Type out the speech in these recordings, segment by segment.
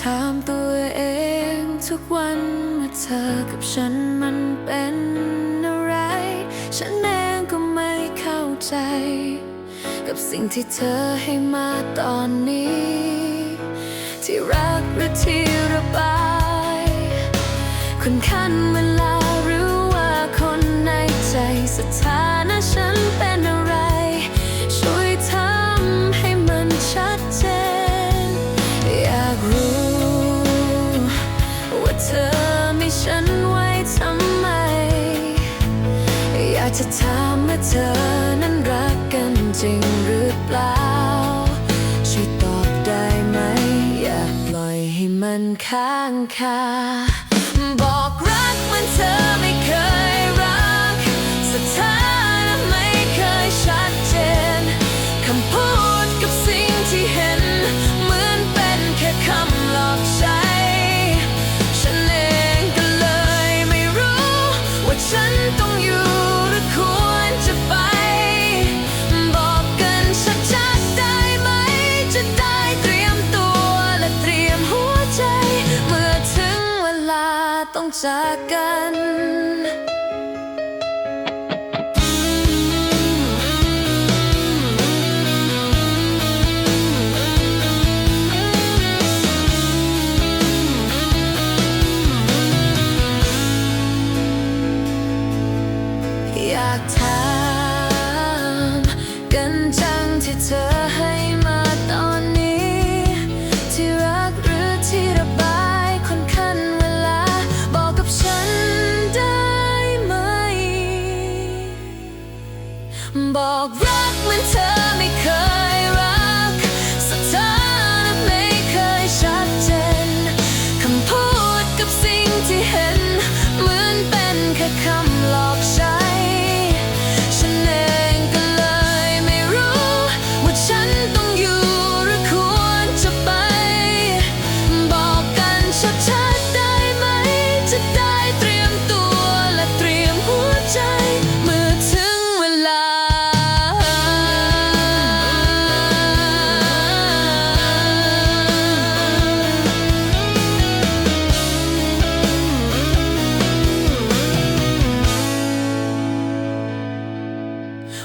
ถามตัวเองทุกวันว่าเธอกับฉันมันเป็นอะไร ฉันเองก็ไม่เข้าใจ กับสิ่งที่เธอให้มาตอนนี้ ที่รักหรือที่ระบาย คนขั้นเวลา จะถามว่าเธอนั้นรักกันจริงหรือเปล่า ช่วยตอบได้ไหม อย่าปล่อยให้มันค้างคา จากกันอยากถาม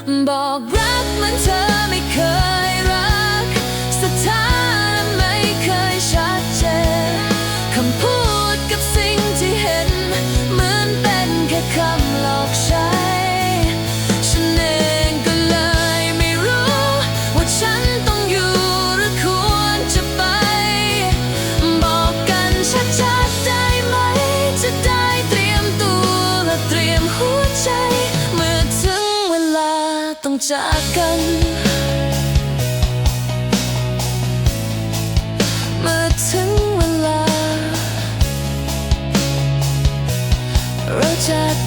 Bob จากกัน เมื่อถึงเวลาเราจะ